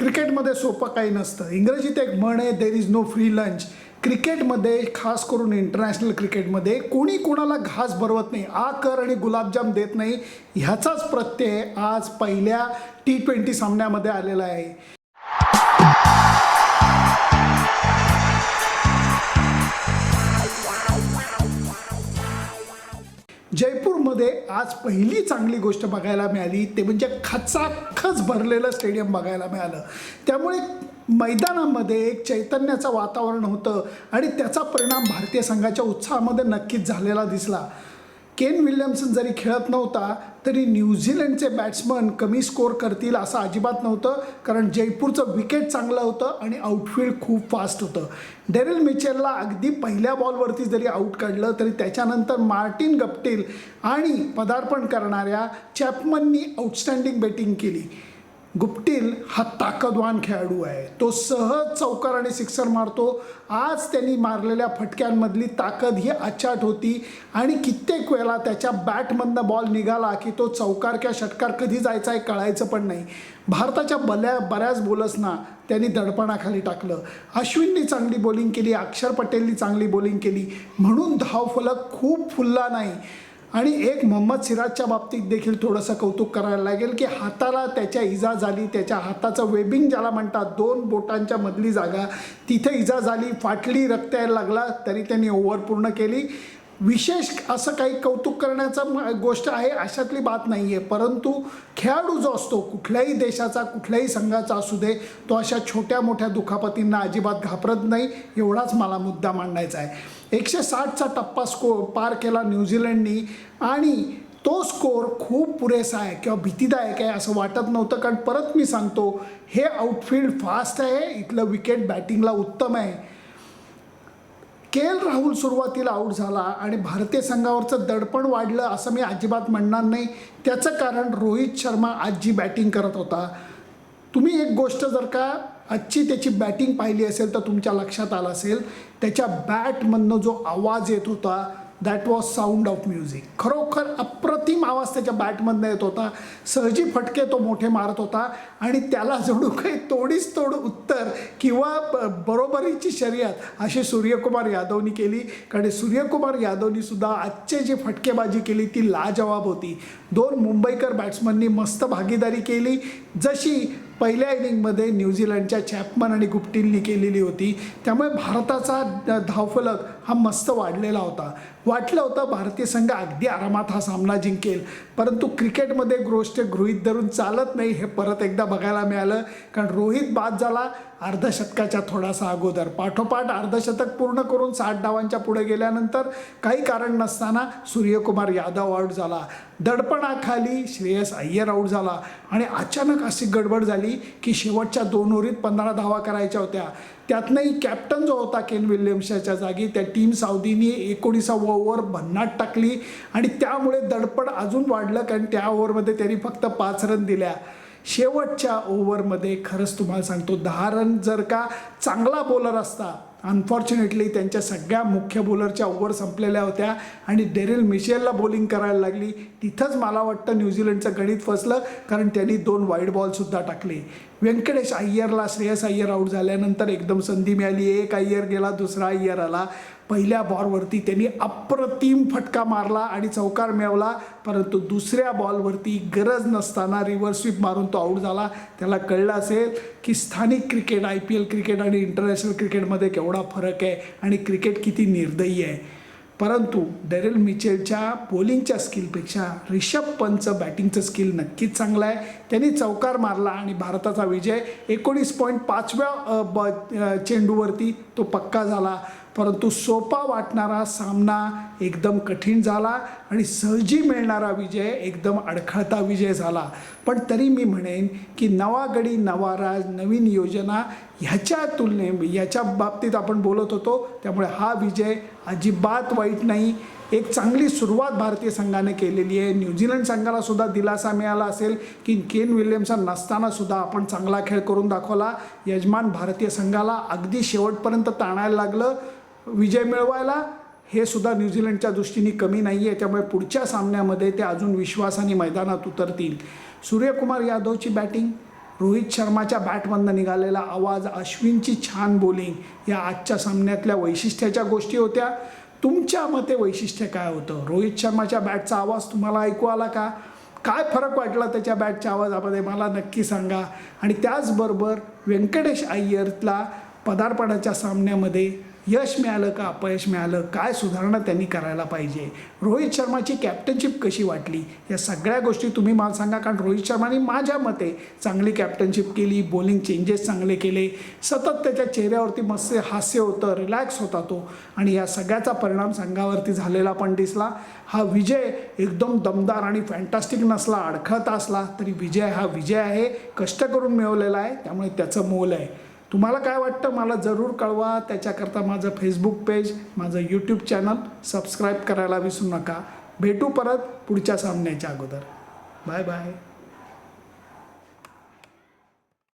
क्रिकेटमध्ये सोपं काही नसतं. इंग्रजीत एक म्हण आहे there is no free lunch क्रिकेटमध्ये खास करून इंटरनॅशनल क्रिकेटमध्ये कोणी कोणाला घास भरवत नाही आ कर आणि गुलाबजाम देत नाही ह्याचाच प्रत्यय आज पहिल्या टी ट्वेंटी सामन्यामध्ये आलेला आहे. मध्ये आज पहिली चांगली गोष्ट बघायला मिळाली. ते म्हणजे खचाखच भरलेलं स्टेडियम बघायला मिळालं. त्यामुळे मैदानामध्ये एक चैतन्याचं वातावरण होतं आणि त्याचा परिणाम भारतीय संघाच्या उत्साहामध्ये नक्कीच झालेला दिसला. केन विल्यमसन जरी खेळत नव्हता तरी न्यूझीलंडचे बॅट्समन कमी स्कोअर करतील असं अजिबात नव्हतं कारण जयपूरचं विकेट चांगलं होतं आणि आउटफील्ड खूप फास्ट होतं. डेरिल मिचेलला अगदी पहिल्या बॉलवरती जरी आऊट काढलं तरी त्याच्यानंतर मार्टिन गप्टील आणि पदार्पण करणाऱ्या चॅपमननी आउटस्टँडिंग बॅटिंग केली. गुप्टील हा ताकदवान खेळाडू आहे. तो सहज चौकार आणि सिक्सर मारतो. आज त्यांनी मारलेल्या फटक्यांमधली ताकद ही अचाट होती आणि कित्येक वेळा त्याच्या बॅटमधनं बॉल निघाला की तो चौकार किंवा षटकार कधी जायचा आहे कळायचं पण नाही. भारताच्या बल्या बऱ्याच बोलसना त्यांनी दडपणाखाली टाकलं. अश्विननी चांगली बॉलिंग केली अक्षर पटेलनी चांगली बॉलिंग केली. म्हणून धावफलक खूप फुलला नाही. आणि एक मोहम्मद सिराजच्या बाबतीत देखील थोडंसं कौतुक करायला लागेल की हाताला त्याच्या इजा झाली त्याच्या हाताचं वेबिंग ज्याला म्हणतात दोन बोटांच्या मधली जागा तिथे इजा झाली फाटली रक्त यायला लागला तरी त्यांनी ओव्हर पूर्ण केली. विशेष असं काही कौतुक करण्याचा गोष्ट आहे अशातली बात नाही आहे परंतु खेळाडू जो असतो कुठल्याही देशाचा कुठल्याही संघाचा असू दे तो अशा छोट्या मोठ्या दुखापतींना अजिबात घाबरत नाही एवढाच मला मुद्दा मांडायचा आहे. एकशे साठचा टप्पा स्को पार केला न्यूझीलंडनी आणि तो स्कोअर खूप पुरेसा आहे किंवा भीतीदायक आहे असं वाटत नव्हतं कारण परत मी सांगतो हे आउटफील्ड फास्ट आहे इथलं विकेट बॅटिंगला उत्तम आहे. के एल राहुल सुरुवातीला आऊट झाला आणि भारतीय संघावरचं दडपण वाढलं असं मी अजिबात म्हणणार नाही. त्याचं कारण रोहित शर्मा आज जी बॅटिंग करत होता. तुम्ही एक गोष्ट जर का आजची त्याची बॅटिंग पाहिली असेल तर तुमच्या लक्षात आलं असेल त्याच्या बॅटमधनं जो आवाज येत होता that was sound of music खरोखर अप्रतिम आवाज त्याच्या बॅटमधनं येत होता. सहजी फटके तो मोठे मारत होता. आणि त्याला जणू काही तोडीच तोड उत्तर किंवा ब- बरोबरीची शर्यत अशी सूर्यकुमार यादवनी केली. कारण सूर्यकुमार यादवनी सुद्धा आजचे जे फटकेबाजी केली ती लाजवाब होती. दोन मुंबईकर बॅट्समननी मस्त भागीदारी केली. जशी पहिल्या इनिंगमध्ये न्यूझीलंडच्या चॅपमन आणि गुप्टिलनी केलेली होती. त्यामुळे भारताचा धावफलक हा मस्त वाढलेला होता. वाटलं होतं भारतीय संघ अगदी आरामात हा सामना जिंकेल. परंतु क्रिकेटमध्ये गोष्ट गृहीत धरून चालत नाही हे परत एकदा बघायला मिळालं. कारण रोहित बाद झाला अर्धशतकाच्या थोडासा अगोदर. पाठोपाठ अर्धशतक पूर्ण करून साठ डावांच्या पुढे गेल्यानंतर काही कारण नसताना सूर्यकुमार यादव आऊट झाला. दडपणाखाली श्रेयस अय्यर आऊट झाला आणि अचानक अशी गडबड झाली की शेवटच्या दोन ओव्हरीत पंधरा धावा करायच्या होत्या. त्यातनंही कॅप्टन जो होता केन विल्यम्सच्या जागी त्या टीम साऊदीनी एकोणीसावं ओव्हर भन्नाट टाकली आणि त्यामुळे दडपण अजून वाढलं कारण त्या ओव्हरमध्ये त्यांनी फक्त पाच रन दिल्या. शेवटच्या ओव्हरमध्ये खरंच तुम्हाला सांगतो दहा रन जर का चांगला बॉलर असता अनफॉर्च्युनेटली त्यांच्या सगळ्या मुख्य बॉलरच्या ओव्हर संपलेल्या होत्या आणि डेरिल मिशेलला बॉलिंग करायला लागली. तिथंच मला वाटतं न्यूझीलंडचं गणित फसलं कारण त्यांनी दोन वाईड बॉलसुद्धा टाकले. व्यंकटेश अय्यरला श्रेयस अय्यर आऊट झाल्यानंतर एकदम संधी मिळाली. एक अय्यर गेला दुसरा अय्यर आला. पहिल्या बॉलवरती त्यांनी अप्रतिम फटका मारला आणि चौकार मिळवला. परंतु दुसऱ्या बॉलवरती गरज नसताना रिव्हर्स स्वीप मारून तो आऊट झाला. त्याला कळलं असेल की स्थानिक cricket I P L cricket आणि इंटरनॅशनल क्रिकेटमध्ये केवढा फरक आहे आणि क्रिकेट किती निर्दयी आहे. परंतु डेरेल मिचेलच्या बॉलिंगच्या स्किलपेक्षा रिषभ पंतचं बॅटिंगचं स्किल नक्कीच चांगलं आहे. त्यांनी चौकार मारला आणि भारताचा विजय एकोणीस पॉईंट पाचव्या ब चेंडूवरती तो पक्का झाला. परंतु सोपा वाटणारा सामना एकदम कठीण झाला आणि सहजी मिळणारा विजय एकदम अडखळता विजय झाला. पण तरी मी म्हणेन की नवा गडी नवा राज नवीन योजना ह्याच्या तुलने याच्या बाबतीत आपण बोलत होतो त्यामुळे हा विजय अजिबात वाईट नाही. एक चांगली सुरुवात भारतीय संघाने केलेली आहे. न्यूझीलंड संघाला सुद्धा दिलासा मिळाला असेल की केन विल्यम्सचा नसताना सुद्धा आपण चांगला खेळ करून दाखवला. यजमान भारतीय संघाला अगदी शेवटपर्यंत ताणायला लागलं. विजय मिळवायला हे सुद्धा न्यूझीलंडच्या दृष्टीने कमी नाही आहे त्यामुळे पुढच्या सामन्यामध्ये ते अजून विश्वासाने मैदानात उतरतील. सूर्यकुमार यादवची बॅटिंग रोहित शर्माच्या बॅटमधनं निघालेला आवाज अश्विनची छान बॉलिंग या आजच्या सामन्यातल्या वैशिष्ट्याच्या गोष्टी होत्या. तुमच्या मते वैशिष्ट्य काय होतं? रोहित शर्माच्या बॅटचा आवाज तुम्हाला ऐकू आला का? काय फरक वाटला त्याच्या बॅटच्या आवाजामध्ये? मला नक्की सांगा. आणि त्याचबरोबर व्यंकटेश अय्यरला पदार्पणाच्या सामन्यामध्ये यश मिळालं का अपयश मिळालं? काय सुधारणा त्यांनी करायला पाहिजे? रोहित शर्माची कॅप्टनशिप कशी वाटली? या सगळ्या गोष्टी तुम्ही मला सांगा कारण रोहित शर्माने माझ्या मते चांगली कॅप्टनशिप केली बॉलिंग चेंजेस चांगले केले. सतत त्याच्या चेहऱ्यावरती मस्त हास्य होतं रिलॅक्स होता तो. आणि या सगळ्याचा परिणाम संघावरती झालेला पण दिसला. हा विजय एकदम दमदार आणि फॅन्टॅस्टिक नसला अडखळत असला तरी विजय हा विजय आहे कष्ट करून मिळवलेला आहे. त्यामुळे त्याचं मोल आहे. तुम्हाला काय वाटतं मला जरूर कळवा. त्याच्याकरता माझं फेसबुक पेज माझं यूट्यूब चॅनल सबस्क्राईब करायला विसरू नका. भेटू परत पुढच्या सामन्याच्या अगोदर. Bye bye